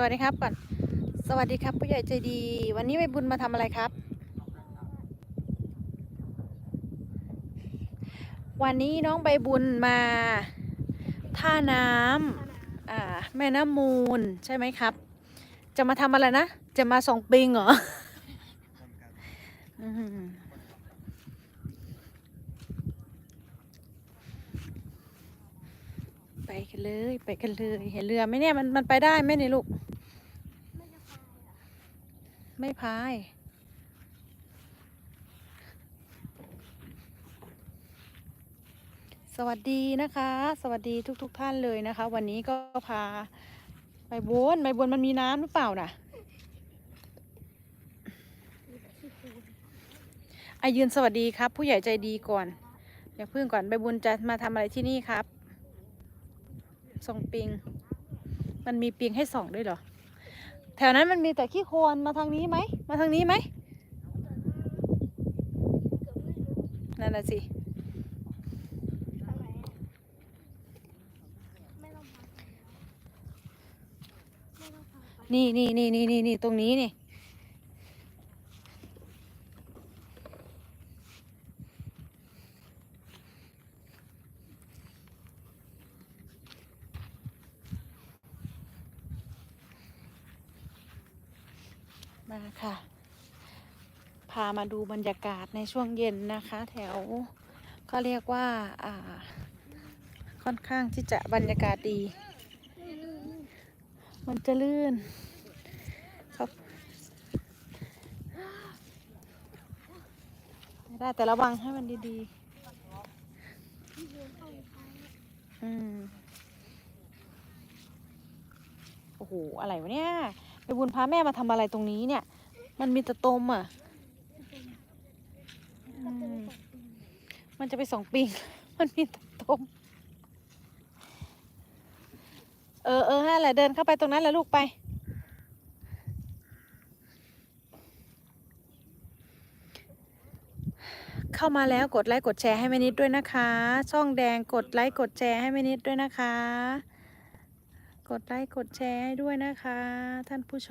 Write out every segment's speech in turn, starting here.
สวัสดีครับก่อน สวัสดีครับ ผู้ใหญ่ใจดี วันนี้ใบบุญมาทำอะไรครับ วันนี้น้องใบบุญมา ท่าน้ำอ่าแม่น้ำมูลใช่ไหมครับ จะมาทำอะไรนะ จะมาส่องปิงเหรอไปกันเลย ไปกันเลย เห็นเรือไหมเนี่ยมันมันไปได้ไหมเนี่ยลูก ไม่พาย สวัสดีนะคะ สวัสดีทุกๆทท่านเลยนะคะ วันนี้ก็พาไปบนไปบนมันมีน้ำหรือเปล่าน่ะไอายืนสวัสดีครับ ผู้ใหญ่ใจดีก่อน อย่าเพิ่งก่อนใบบุญจะมาทำอะไรที่นี่ครับส่งปิง มันมีปิงให้ส่องด้วยเหรอ แถวนั้นมันมีแต่ขี้โคลนมาทางนี้ไหม มาทางนี้ไหมนั่นน่ะสินี่นี่นี่นี่นี่นี่ตรงนี้นี่ มาค่ะ พา มาดูบรรยากาศในช่วงเย็นนะคะ แถวก็เรียกว่าอ่า ค่อนข้างที่จะบรรยากาศดี มันจะลื่นครับได้แต่ระวังให้มันดีๆ อืม โอ้โห อะไรวะเนี่ยไปบุญพาแม่มาทำอะไรตรงนี้เนี่ย มันมีแต่ตมอะ มันจะไปสองปิง มันมีแต่ตมเออเออนั่นแหละเดินเข้าไปตรงนั้นแหละลูกไป เข้ามาแล้วกดไลค์กดแชร์ให้แม่นิดด้วยนะคะ ช่องแดงกดไลค์กดแชร์ให้แม่นิดด้วยนะคะ กดไลค์กดแชร์ให้ด้วยนะคะ ท่านผู้ช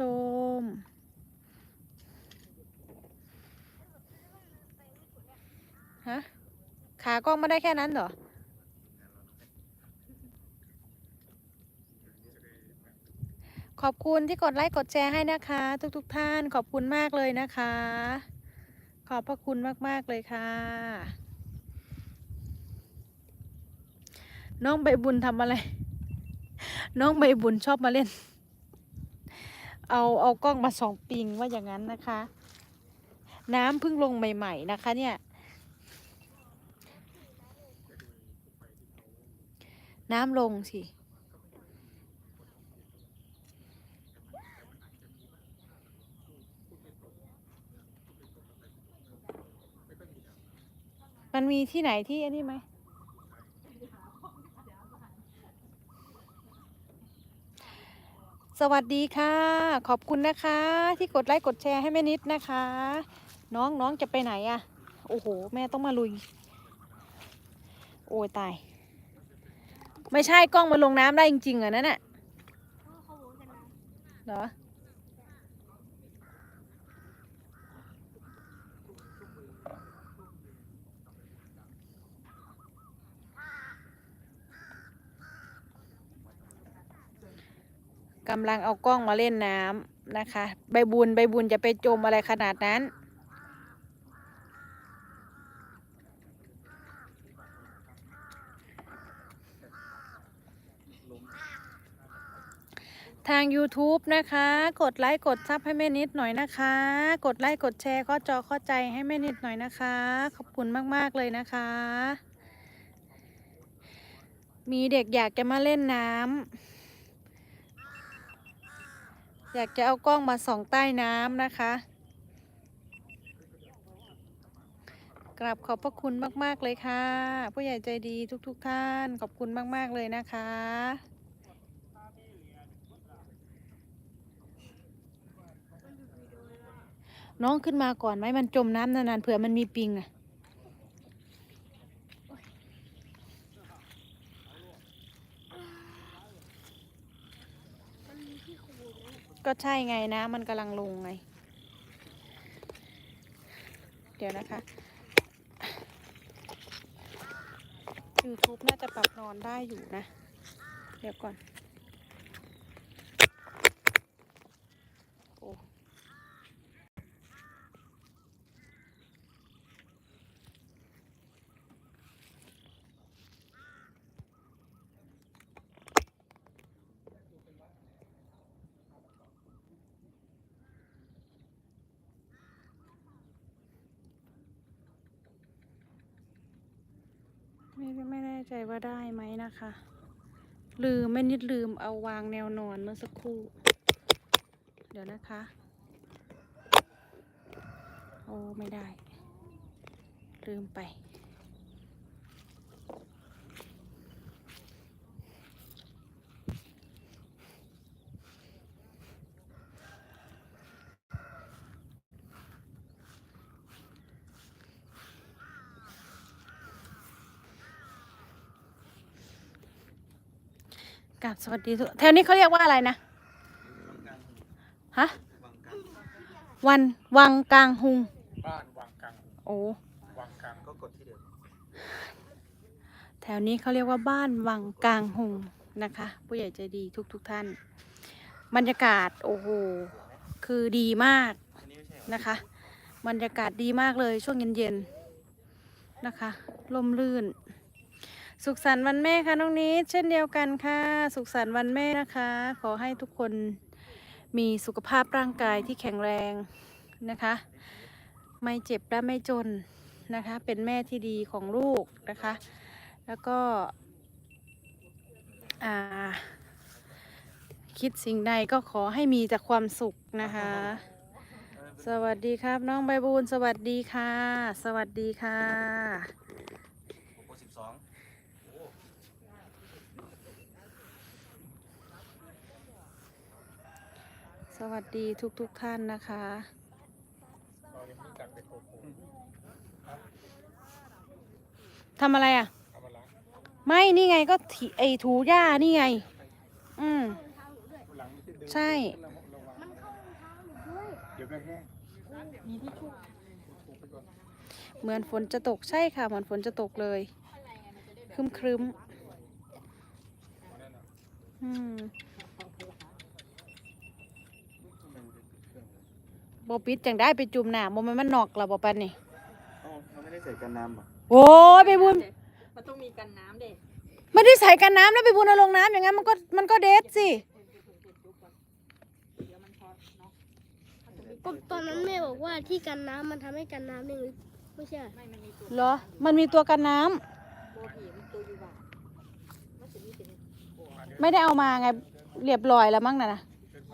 ม ฮะ ขากล้องไม่ได้แค่นั้นเหรอ ขอบคุณที่กดไลค์กดแชร์ให้นะคะ ทุกๆทท่านขอบคุณมากเลยนะคะ ขอบพระคุณมากๆเลยค่ะ น้องใบบุญทำอะไร น้องใบบุญชอบมาเล่น เอาเอากล้องมาสองปิงว่าอย่างนั้นนะคะ น้ำเพิ่งลงใหม่ ๆ นะคะเนี่ย น้ำลงสิ มันมีที่ไหนที่อันนี้ไหม สวัสดีค่ะ ขอบคุณนะคะ ที่กดไลค์กดแชร์ให้แม่นิดนะคะ น้องน้องจะไปไหนอะโอ้โห แม่ต้องมาลุย โอ้ยตาย ไม่ใช่กล้องมาลงน้ำได้จริงๆเหรอนั่นน่ะเหรอกำลังเอากล้องมาเล่นน้ำนะคะ ใบบุญใบบุญจะไปจมอะไรขนาดนั้น ทาง YouTube นะคะ กดไลค์กดซับให้แม่นิดหน่อยนะคะ กดไลค์กดแชร์ข้อจอข้อใจให้แม่นิดหน่อยนะคะ ขอบคุณมากๆเลยนะคะ มีเด็กอยากจะมาเล่นน้ำอยากจะเอากล้องมาส่องใต้น้ำนะคะกราบขอบพระคุณมาก ๆ เลยค่ะ ผู้ใหญ่ใจดีทุก ๆทท่าน ขอบคุณมาก ๆ เลยนะคะ น้องขึ้นมาก่อนไหมมันจมน้ำนานๆเผื่อมันมีปิงอะก็ใช่ไงนะ มันกำลังลงไง เดี๋ยวนะคะ YouTube น่าจะปรับนอนได้อยู่นะ เดี๋ยวก่อน โอ้ ไม่ไม่แน่ใจว่าได้ไหมนะคะ ลืมไม่นิดลืมเอาวางแนวนอนเมื่อสักครู่ เดี๋ยวนะคะ โอ้ไม่ได้ ลืมไป กับสวัสดีทุกแถวนี้เขาเรียกว่าอะไรนะฮะวันวังกลางหุงบ้านวังกังโอ้วังกังก็กดที่เดิมแถวนี้เขาเรียกว่าบ้านวังกลางหุงนะคะ ผู้ใหญ่ใจดีทุกทุกๆท่าน บรรยากาศโอ้โหคือดีมากอันนี้ไม่ใช่เหรอนะคะ บรรยากาศดีมากเลยช่วงเย็นๆนะคะลมลื่น สุขสันต์วันแม่ค่ะน้องนิดเช่นเดียวกันค่ะ สุขสันต์วันแม่นะคะ ขอให้ทุกคนมีสุขภาพร่างกายที่แข็งแรงนะคะ ไม่เจ็บและไม่จนนะคะ เป็นแม่ที่ดีของลูกนะคะ แล้วก็คิดสิ่งใดก็ขอให้มีแต่ความสุขนะคะ สวัสดีครับน้องใบบูนสวัสดีค่ะ สวัสดีค่ะ โอ้สิบสอง สวัสดีทุกทุกๆท่านนะคะ ทำอะไรอะ ไม่นี่ไงก็ถีไอถูหญ้านี่ไง อืม ใช่เดินใชเหมือนฝนจะตกใช่ค่ะ เหมือนฝนจะตกเลย ครึมครึมอืมได้ปิดเครื่องเลย บปิดจังได้ไปจุ่มน้ำบ่แมันมันนอกละบ่ปันนี่เอ้าเราไม่ได้ใส่กันน้ำเหรอโอ้ยไปบุญมันต้องมีกันน้ำเด็กไม่ได้ใส่กันน้ำแล้วไปบุญเอาลงน้ำอย่างงั้นมันก็มันก็เด็ดสิเดี๋ยวมันพอเนาะก็ตอนนั้นแม่บอกว่าที่กันน้ำมันทำให้กันน้ำได้ลึกไม่ใช่ไม่มันมีตัวเหรอ มันมีตัวกันน้ำโบผีมันตัวอยู่บ้านมันจะมีเป็นโอ้ไม่ได้เอามาไงเรียบร้อยแล้วมั้งน่ะนะ เป็นไหม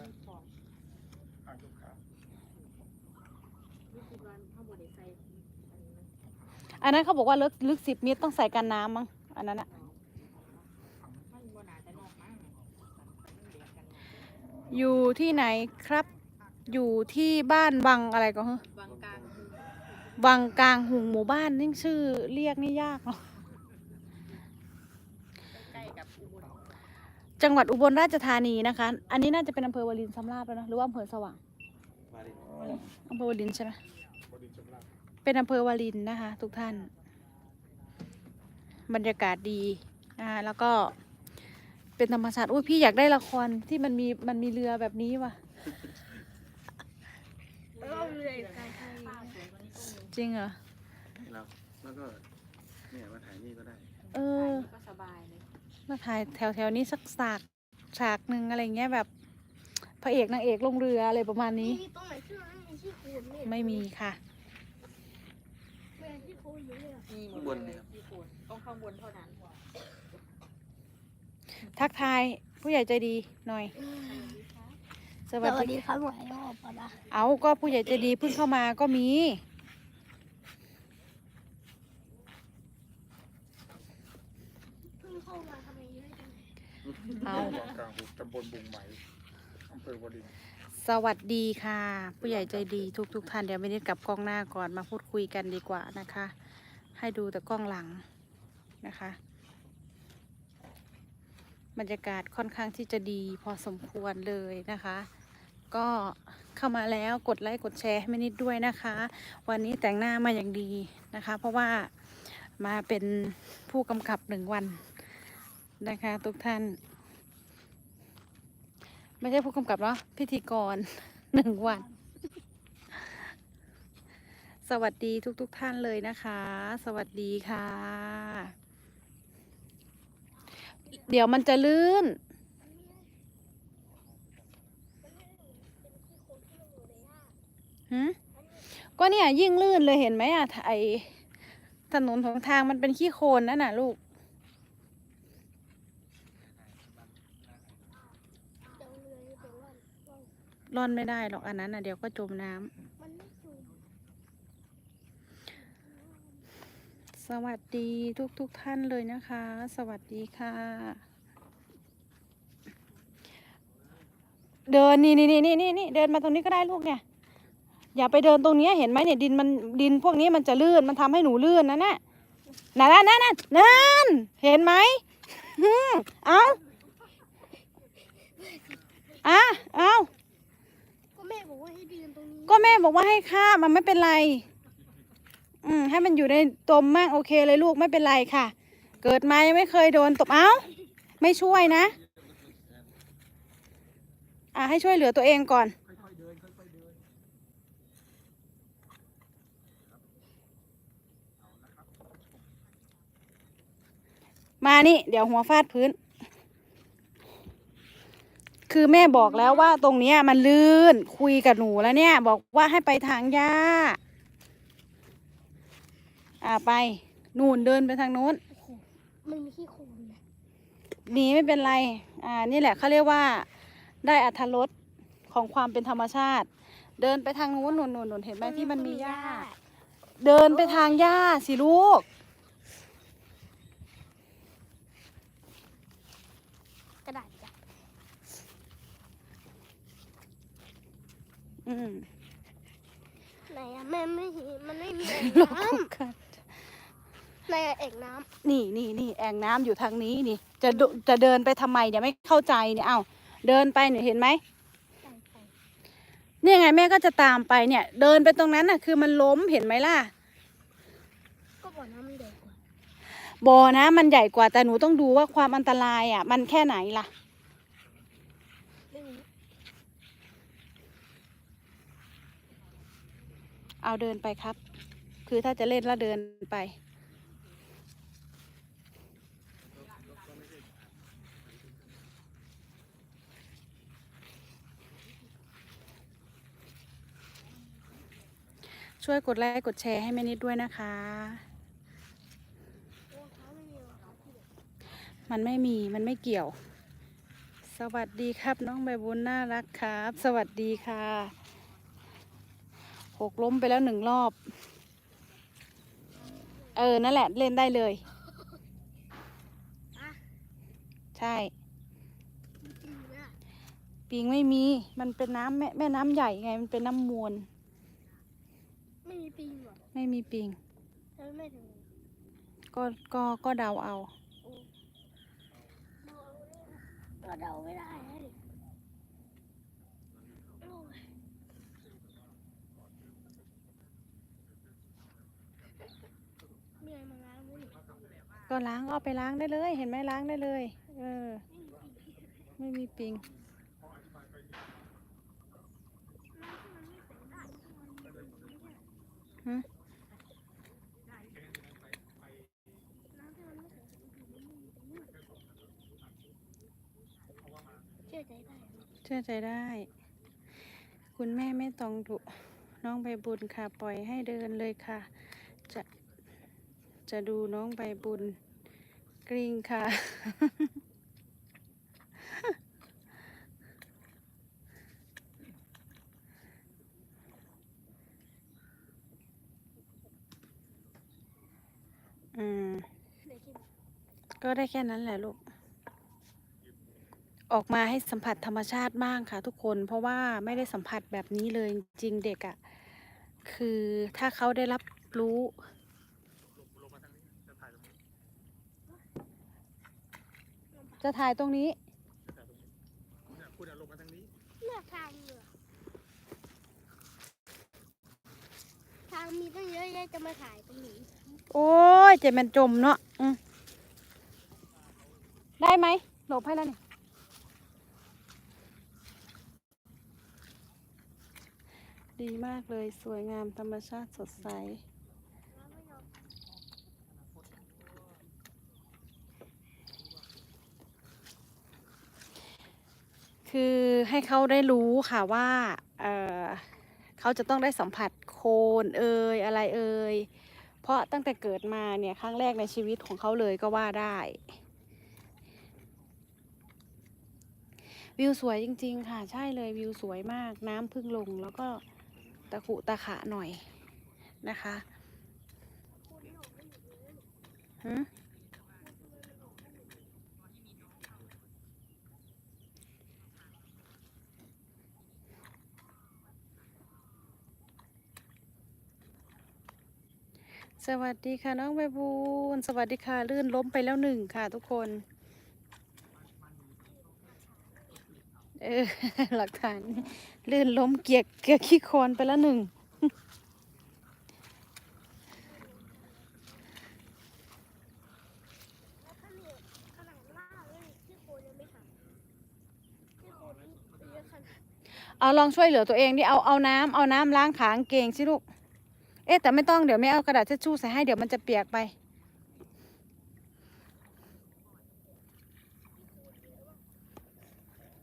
อ่านลูกค้า วิธีวันข้าวบดใส่ อันนี้มันอันนั้นเขาบอกว่าลึกลึกสิบเมตรต้องใส่กันน้ำมั้งอันนั้นอะไม่บนอาจจะนอกมากมันเดียวกันอยู่ที่ไหนครับ อยู่ที่บ้านวังอะไรก็เหรอวางกลางวังกลางหุงหมู่บ้านนี่ชื่อเรียกนี่ยากเนาะใกล้กับอุบลจังหวัดอุบลราชธานีนะคะ อันนี้น่าจะเป็นอำเภอวารินชำราบแล้วนะหรือว่าอำเภอสว่างมาดิอำเภอวารินใช่ไหมบดินชำระ เป็นอำเภอวารินนะคะ ทุกท่าน บรรยากาศดีนะคะแล้วก็เป็นธรรมชาติอุ้ยพี่อยากได้ละครที่มันมีมันมีเรือแบบนี้ว่ะแล้วก็เรืออีกไกลทางป้าสวยกว่านี้ก็มีจริงเหรอแล้วแล้วก็เนี่ยมาถ่ายนี่ก็ได้เออก็สบายเลยมาถ่ายแถวแถวๆนี้สักฉากฉากหนึ่งอะไรเงี้ยแบบพระเอกนางเอกลงเรืออะไรประมาณนี้มีตรงไหนที่มันมีที่โคนเนี่ยไม่มีค่ะแม่ ที่โคนอยู่เนี่ยมีหมข้างดบนเลเนี่ยยที่โคนต้องข้างบนเท่านั้นทักทายผู้ใหญ่ใจดีหน่อย สสวัสวัสดี ดีครับหมายออกปะนะเอาก็ผู้ใหญ่ใจดีเพิ่งเข้ามาก็มี เพิ่งเข้ามาทำไมเยอะจังเอาวังกังหุบตำบลบุงไหมอำเภอวดิน สวัสดีค่ะ ผู้ใหญ่ใจดีทุกทุกๆท่านเดี๋ยวไม่ได้กลับกล้องหน้าก่อนมาพูดคุยกันดีกว่านะคะ ให้ดูแต่กล้องหลังนะคะบรรยากาศค่อนข้างที่จะดีพอสมควรเลยนะคะ ก็เข้ามาแล้วกดไลค์กดแชร์ให้แม่นิดด้วยนะคะ วันนี้แต่งหน้ามาอย่างดีนะคะ เพราะว่ามาเป็นผู้กำกับหนึ่งวันนะคะ ทุกท่าน ไม่ใช่ผู้กำกับเนาะพิธีกรหนึ่งวัน สวัสดีทุกๆทท่านเลยนะคะ สวัสดีค่ะ เดี๋ยวมันจะลื่น หืมก็เนี่ยยิ่งลื่นเลยเห็นไหมอะไอถนนของทางมันเป็นขี้โคลนนั่นน่ะลูก เดี๋ยวเรือจะเป็นว่าว่า ร่อนไม่ได้หรอกอันนั้นน่ะเดี๋ยวก็จมน้ำนสวัสดีทุกทุกๆท่านเลยนะคะ สวัสดีค่ะ เดินนี่นี่นี่นี่นี่นี่เดินมาตรงนี้ก็ได้ลูกเนี่ย อย่าไปเดินตรงนี้เห็นไหมเนี่ยดินมันดินพวกนี้มันจะลื่นมันทำให้หนูลื่นนะเนี่ยนั่นนั่นนั่นนั่นเห็นไหมเอาอะเอา ก็แม่บอกว่าให้ยืนตรงนี้ ก็แม่บอกว่าให้ข้ามมันไม่เป็นไร อืมให้มันอยู่ในตมมากโอเคเลยลูกไม่เป็นไรค่ะ เกิดมายังไม่เคยโดนตบเอ้า ไม่ช่วยนะ อะให้ช่วยเหลือตัวเองก่อนมานี่ เดี๋ยวหัวฟาดพื้น คือแม่บอกแล้วว่าตรงเนี้ยมันลื่นคุยกับหนูแล้วเนี่ย บอกว่าให้ไปทางหญ้า อ่าไปนู่นเดินไปทางนู้น มันมีขี้โคลนนะหนีไม่เป็นไร อ่า นี่แหละเขาเรียกว่า ได้อัธรสของความเป็นธรรมชาติ เดินไปทางนู้นนู่นนู่นนู่นเห็นไหมที่มันมีหญ้า เดินไปทางหญ้าสิลูกกระดาษจ้ะ อืมไหนอะแม่ไม่เห็นมันไม่มีแอ่งลูกน้ค่ะำในอะแอ่งน้นี่นี่นี่แอ่งน้ำอยู่ทางนี้นี่ จะดุจะเดินไปทำไมเดี๋ยวไม่เข้าใจเนี่ยเอ้าเดินไปเนี่ยเห็นไหมำใส่ใส่เนี่ยไงแม่ก็จะตามไปเนี่ย เดินไปตรงนั้นน่ะ คือมันล้มเห็นไหมล่ะ ก็บอกน้ำมันใหญ่กว่าบ่อนะมันใหญ่กว่าแต่หนูต้องดูว่าความอันตรายอะ มันแค่ไหนล่ะ ไม่มี เอาเดินไปครับ คือถ้าจะเล่นแล้วเดินไป ช่วยกดไลค์กดแชร์ให้แม่นิดด้วยนะคะ มันไม่มีมันไม่เกี่ยว สวัสดีครับน้องใบบุญน่ารักครับ สวัสดีค่ะ กล้มไปแล้วหนึ่งรอบ เออ นั่นแหละเล่นได้เลย ใช่ ปิงไม่มี มันเป็นน้ำแม่แม่น้ำใหญ่ไง มันเป็นน้ำมวลไม่มีปิงหรอ ไม่มีปิงแล้วแม่ถึงก็ ก็ ก็เดาเอา ก็เดาไม่ได้นะดิโอ้ยมีอะไรมาล้างไหมนี่ ก็ล้างก็เอาไปล้างได้เลย เห็นไหมล้างได้เลย เออ ไม่มีปิงฮะเชื่อใจได้ คุณแม่ไม่ต้องดุน้องใบบุญค่ะ ปล่อยให้เดินเลยค่ะ จะดูน้องใบบุญกริ้งค่ะ อืม ก็ได้แค่นั้นแหละลูก ออกมาให้สัมผัสธรรมชาติบ้างค่ะ ทุกคน เพราะว่าไม่ได้สัมผัสแบบนี้เลยจริงเด็กอะ่ะ คือถ้าเขาได้รับรู้ จะถ่ายตรงนี้คุณเอาลงมาทางนี้ เลือกทางเหรอทางมีตั้งเยอะแยะจะมาถ่ายตรงนี้โอ้ยเจ็บมันจมเนาะได้ไหมหลบให้แล้วนี่ดีมากเลยสวยงามธรรมชาติสดใส คือให้เขาได้รู้ค่ะว่าเเขาจะต้องได้สัมผัสโคนเอ่ยอะไรเอ่ยเพราะตั้งแต่เกิดมาเนี่ยครั้งแรกในชีวิตของเขาเลยก็ว่าได้ วิวสวยจริง ๆ ค่ะ ใช่เลยวิวสวยมากน้ำพึ่งลงแล้วก็ตะขุตะขะหน่อยนะคะ หื สวัสดีค่ะน้องใบบูนสวัสดีค่ะลื่นล้มไปแล้วหนึ่งค่ะทุกคน เออ หลักฐาน ลื่นล้มเกียกเกียกขี้คลนไปแล้วหนึ่งเอาลองช่วยเหลือตัวเองดิเอาเอาน้ำเอาน้ำล้างขากางเกงสิลูก เอ๊ะแต่ไม่ต้องเดี๋ยวไม่เอากระดาษทิชชู่ใส่ให้เดี๋ยวมันจะเปียกไป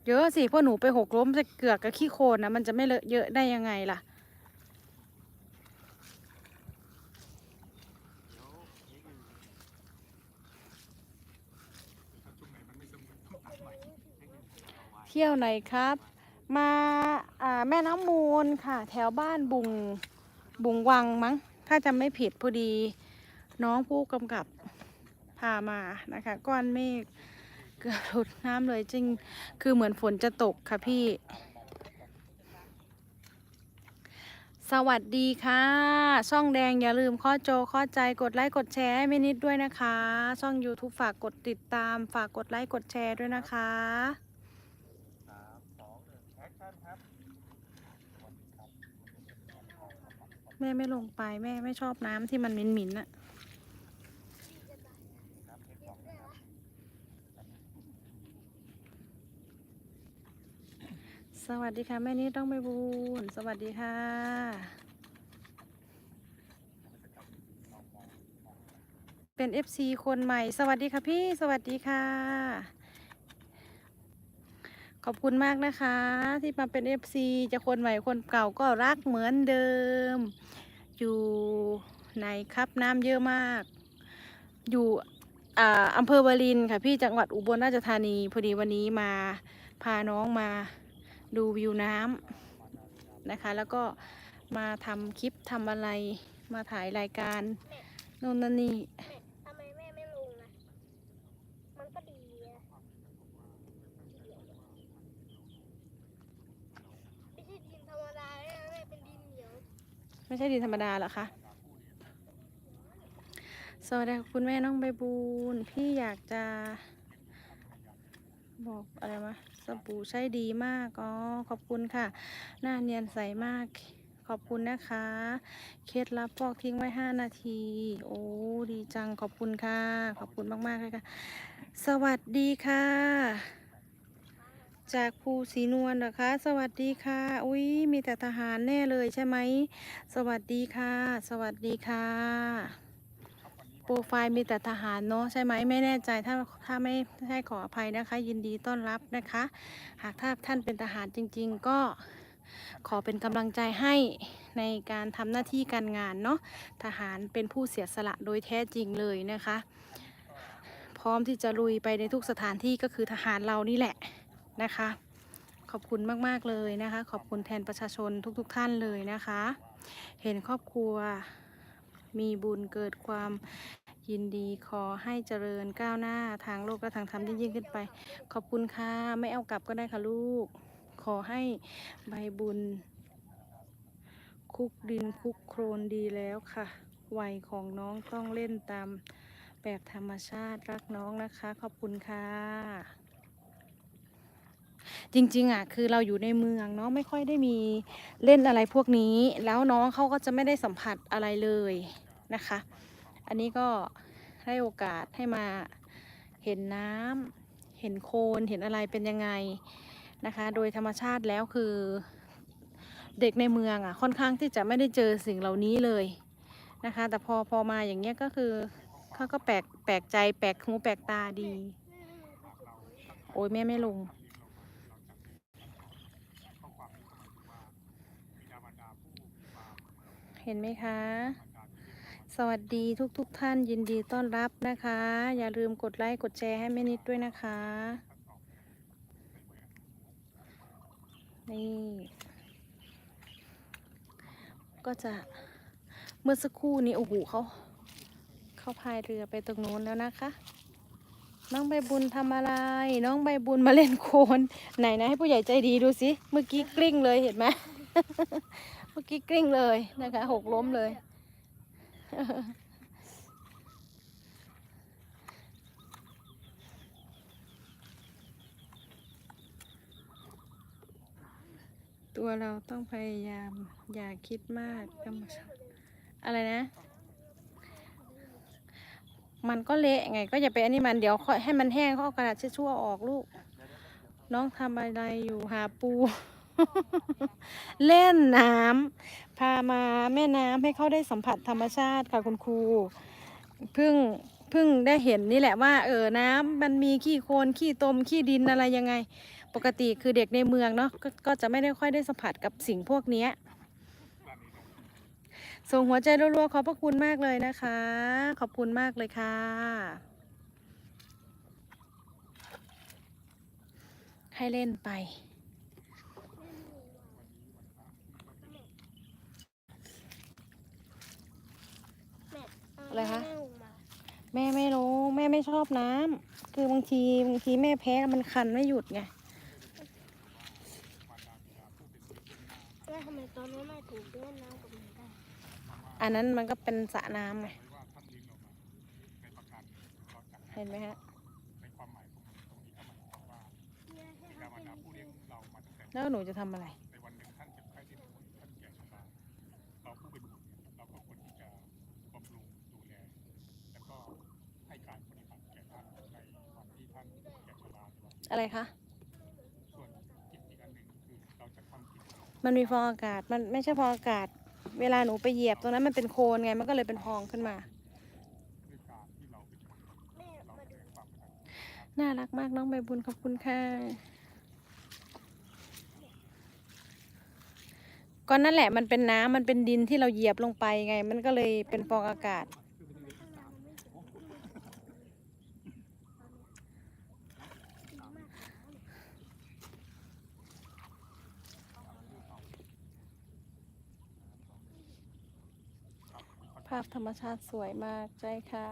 เยอะสิพราะหนูไปหกล้มจะเกือกกับขี้โคลนนะมันจะไม่เลอะเยอะได้ยังไงล่ะเที่ยวไหนครับ มาแม่น้ำมูลค่ะ แถวบ้านบุง บุงวังมั้ง ถ้าจำไม่ผิดพอดี น้องผู้กำกับพามานะคะ ก้อนเมฆเกือบหลุดน้ำเลยจริง คือเหมือนฝนจะตกค่ะพี่ สวัสดีค่ะ ช่องแดงอย่าลืมข้อโจข้อใจกดไลค์กดแชร์ให้ม่นิดด้วยนะคะ ช่อง YouTube ฝากกดติดตาม ฝากกดไลค์กดแชร์ด้วยนะคะ แม่ไม่ลงไปแม่ไม่ชอบน้ำที่มันหม็นๆน่ะสวัสดีค่ะ แม่นี้ต้องไปบูนสวัสดีค่ะ เป็น FC คนใหม่ สวัสดีค่ะพี่ สวัสดีค่ะ ขอบคุณมากนะคะ ที่มาเป็น FC จะคนใหม่คนเก่าก็รักเหมือนเดิม อยู่ไหนครับน้ำเยอะมาก อยู่อ่าอำเภอวารินค่ะพี่จังหวัดอุบลราชธานีพอดีวันนี้มาพาน้องมาดูวิวน้ำนะคะ แล้วก็มาทำคลิปทำอะไรมาถ่ายรายการโน่นนั่นนี่ ทำไมแม่ไม่ลงอะ มันก็ดีอะไม่ใช่ดินธรรมดาเลยนะแม่เป็นดินเหนียว ไม่ใช่ดินธรรมดาหรอคะสวัสดีคุณแม่น้องใบบูนพี่อยากจะ บอกอะไรวะสบู่ใช้ดีมากอ๋อขอบคุณค่ะ หน้าเนียนใสมาก ขอบคุณนะคะ เคล็ดลับฟอกทิ้งไว้ 5 นาที โอ้ดีจังขอบคุณค่ะ ขอบคุณมากๆเลยค่ะ สวัสดีค่ะ จากภูสีนวลนะคะ สวัสดีค่ะ อุ้ยมีแต่ทหารแน่เลยใช่ไหม สวัสดีค่ะ สวัสดีค่ะ โปรไฟล์มีแต่ทหารเนาะใช่ไหมไม่แน่ใจถ้าถ้าไม่ใช่ขออภัยนะคะ ยินดีต้อนรับนะคะ หากถ้าท่านเป็นทหารจริง ๆ ก็ขอเป็นกำลังใจให้ในการทำหน้าที่การงานเนาะทหารเป็นผู้เสียสละโดยแท้จริงเลยนะคะ พร้อมที่จะลุยไปในทุกสถานที่ก็คือทหารเรานี่แหละ นะคะ ขอบคุณมาก ๆ เลยนะคะ ขอบคุณแทนประชาชนทุกๆท่านเลยนะคะ เห็นครอบครัวมีบุญเกิดความยินดีขอให้เจริญก้าวหน้าทางโลกและทางธรรมยิ่งขึ้นไป ขอบคุณค่ะ ไม่เอากลับก็ได้ค่ะลูก ขอให้ใบบุญ คุกดินคุกโครนดีแล้วค่ะ วัยของน้องต้องเล่นตามแบบธรรมชาติรักน้องนะคะ ขอบคุณค่ะ จริงๆอะคือเราอยู่ในเมืองเนาะไม่ค่อยได้มีเล่นอะไรพวกนี้ แล้วน้องเขาก็จะไม่ได้สัมผัสอะไรเลยนะคะ อันนี้ก็ให้โอกาสให้มาเห็นน้ำเห็นโคลนเห็นอะไรเป็นยังไงนะคะ โดยธรรมชาติแล้วคือเด็กในเมืองอะค่อนข้างที่จะไม่ได้เจอสิ่งเหล่านี้เลยนะคะ แต่พอพอมาอย่างเงี้ยก็คือเขาก็แปลกแปลกใจแปลกหูแปลกตาดี โอ้ยแม่ไม่ลง ห็นไหมคะ สวัสดีทุกทุกๆท่านยินดีต้อนรับนะคะ อย่าลืมกดไลค์กดแชร์ให้แม่นิดด้วยนะคะ นี่ ก็จะเมื่อสักครู่นี้โอ้โหเขาเขาพายเรือไปตรงนู้นแล้วนะคะ น้องใบบุญทำอะไร น้องใบบุญมาเล่นโคลนไหนนะให้ผู้ใหญ่ใจดีดูสิ เมื่อกี้กลิ้งเลยเห็นไหม เมื่อกี้กลิ้งเลยนะคะหกล้มเลย ตัวเราต้องพยายามอย่าคิดมากธรรมาอะไรนะ มันก็เละไง ก็อย่าไปอันนี้มันเดี๋ยวค่อยให้มันแห้งเขาเอากระดาษเช็ดชั่วออกลูก น้องทำอะไรอยู่หาปู เล่นน้ำพามาแม่น้ำให้เขาได้สัมผัสธรรมชาติค่ะคุณครูเพิ่งเพิ่งได้เห็นนี่แหละว่า เออน้ำมันมีขี้โคลนขี้ตมขี้ดินอะไรยังไง ปกติคือเด็กในเมืองเนาะกก็จะไม่ได้ค่อยได้สัมผัสกับสิ่งพวกเนี้ยส่งหัวใจรัวๆขอบพระคุณมากเลยนะคะ ขอบคุณมากเลยค่ะให้เล่นไป อะไรคะแม่ลงมาแม่ไม่รู้ แม่ไม่ชอบน้ำคือบางทีบางทีแม่แพ้มันคันไม่หยุดไงแม่ทำไมตอนนี้แม่ถึงเล่นน้ำกับหนูได้อันนั้นมันก็เป็นสระน้ำไงเห็นไหมฮะแล้วหนูจะทำอะไร อะไรคะมันมีฟองอากาศ มันไม่ใช่ฟองอากาศ เวลาหนูไปเหยียบตรงนั้นมันเป็นโคลนไง มันก็เลยเป็นฟองขึ้นมาแม่มาดูน่ารักมากน้องใบบุญขอบคุณค่ะ ก็นั่นแหละมันเป็นน้ำมันเป็นดินที่เราเหยียบลงไปไง มันก็เลยเป็นฟองอากาศ ภาพ ธรรมชาติสวยมากใช่ค่ะ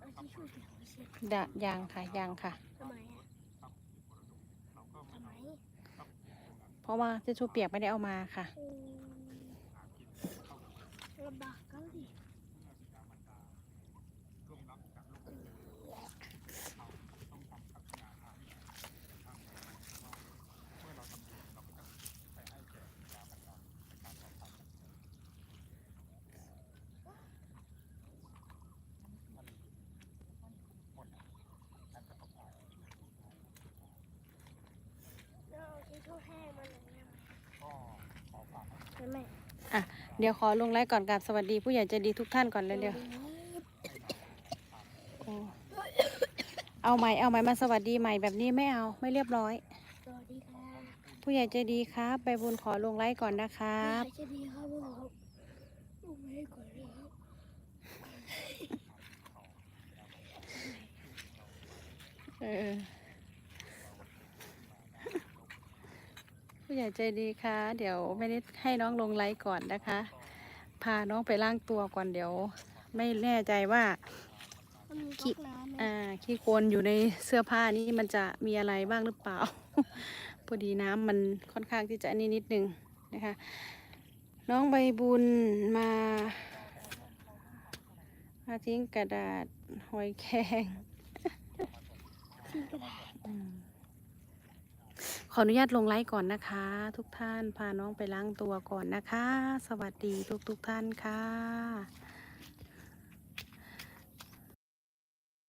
เอาทิชชู่เปียกไปเช็ดะยังค่ะยังค่ะทำไมอะ เพราะว่าทิชชู่เปียกไม่ได้เอามาค่ะ อืมลำบากเขาดิ แล้วเอาทิชชู่แห้งมาหน่อยได้ไหมใช่ไหม เดี๋ยวขอลงไลฟ์ก่อนกับสวัสดีผู้ใหญ่ใจดีทุกท่านก่อนเลยเดี๋ยวโอ้เอาใหม่เอาใหม่มาสวัสดีใหม่แบบนี้ไม่เอาไม่เรียบร้อยสวัสดีครับผู้ใหญ่ใจดีครับ ไปบุญขอลงไลฟ์ก่อนนะครับ ใครจะดีครับผมลงให้ก่อนนะครับ เออ ผู้ใหญ่ใจดีค่ะเดี๋ยวไม่ได้ให้น้องลงไลฟ์ก่อนนะคะ พาน้องไปล้างตัวก่อนเดี๋ยว ไม่แน่ใจว่ามันมีขี้ก๊อกน้ำไหมอ่าขี้โคลนอยู่ในเสื้อผ้านี้มันจะมีอะไรบ้างหรือเปล่า พอดีน้ำมันค่อนข้างที่จะอันนี้นิดนึงนะคะ น้องใบบุญมามาทิ้งกระดาษหอยแครงอืมข ออนุญาตลงไลฟ์ก่อนนะคะ ทุกท่านพาน้องไปล้างตัวก่อนนะคะ สวัสดีทุกทุกท่านค่ะ